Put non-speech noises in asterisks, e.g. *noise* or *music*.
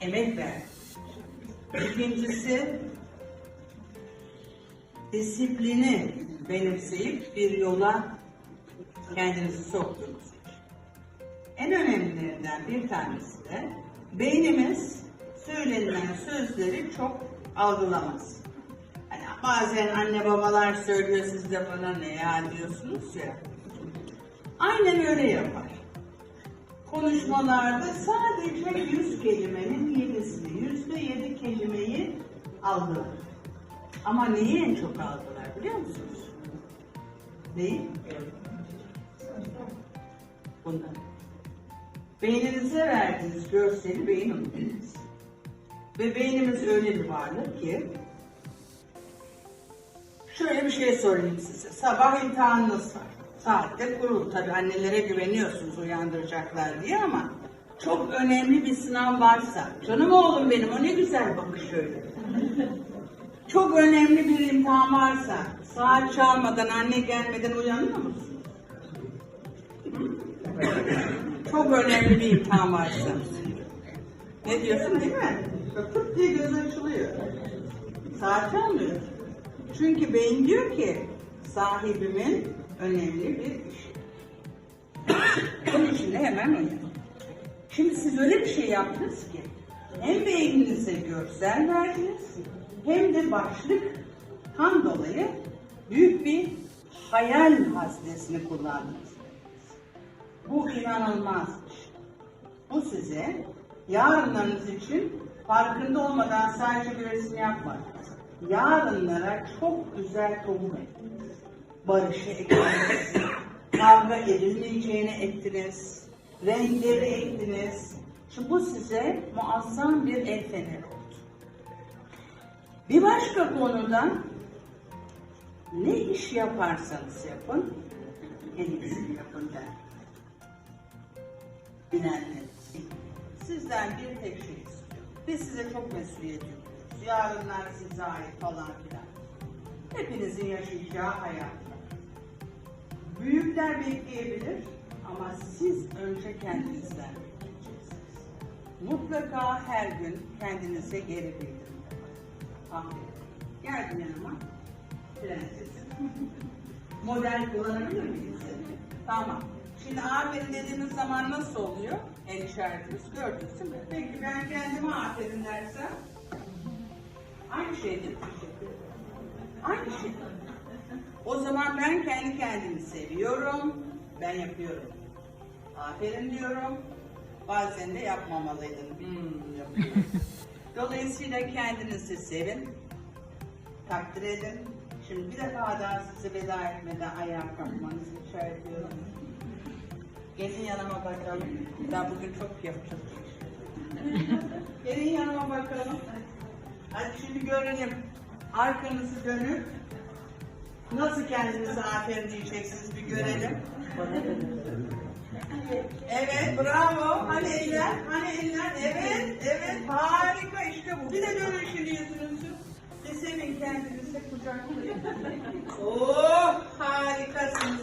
emek ver. İkincisi disiplini benimseyip bir yola kendinizi soktuğunuz için. En önemlilerinden bir tanesi de beynimiz söylenilen sözleri çok algılamaz. Hani bazen anne babalar söylüyor siz de bana ne ya diyorsunuz ya. Aynen öyle yapar. Konuşmalarda sadece 100 kelimenin 7'sini, yüzde yedi kelimeyi algılar. Ama neyi en çok algılar biliyor musunuz? Neyi? Bunlar. Beyninize verdiğiniz görseli beyin unutmaz. Ve beynimiz öyle bir varlık ki şöyle bir şey sorayım size. Sabah imtihanınız var. Saatte kurul. Tabii annelere güveniyorsunuz uyandıracaklar diye ama çok önemli bir sınav varsa, canım oğlum benim o ne güzel bakış öyle. Çok önemli bir imtihan varsa, saat çalmadan, anne gelmeden uyanıyor musun? Çok önemli bir imtihan varsa. Ne diyorsun değil mi? Tıp diye göz açılıyor. Saat çalmıyor. Çünkü beyin diyor ki sahibimin önemli bir işi. Bunun için de hemen uyan. Şimdi siz öyle bir şey yaptınız ki hem beyninize görsel verdiniz hem de başlıktan dolayı büyük bir hayal haznesini kullandınız. Bu inanılmazmış. Bu size yarınlarınız için farkında olmadan sadece bir resim yapmadınız. Yarınlara çok güzel tohum ettiniz. Barışı ettiniz. Kavga edilmeyeceğini ettiniz. Renkleri ettiniz. Şimdi bu size muazzam bir el feneri oldu. Bir başka konuda ne iş yaparsanız yapın, en iyisini yapın der bilenler. Sizden bir tek şey istiyorum. Biz size çok mesuliyet yüklüyoruz. Yarınlar size ait falan filan. Hepinizin yaşayacağı hayat var. Büyükler bekleyebilir ama siz önce kendinizden bekleyeceksiniz. Mutlaka her gün kendinize geri bildirim yapın. Aferin. Gel yanıma. Prensesim. *laughs* Model kullanabilir miyiz? Tamam. Şimdi aferin dediğimiz zaman nasıl oluyor? El işaretimiz gördünüz değil mi? Peki ben kendime aferin dersem aynı şeydir. O zaman ben kendi kendimi seviyorum. Ben yapıyorum. Aferin diyorum. Bazen de yapmamalıydım. Hmm, yapıyorum. *laughs* Dolayısıyla kendinizi sevin. Takdir edin. Şimdi bir defa daha size veda etmeden ayağa kalkmanızı rica ediyorum. Gelin yanıma bakalım. Ben bugün çok yapacağım. *laughs* Gelin yanıma bakalım. Hadi şimdi görelim. Arkanızı dönüp nasıl kendinize aferin diyeceksiniz bir görelim. Evet bravo. Hani eller? Hani eller? Evet, evet. Harika işte bu. Bir de dönün şimdi yüzünüzü. Bir sevin kendinizi kucaklayın. *laughs* oh harikasınız.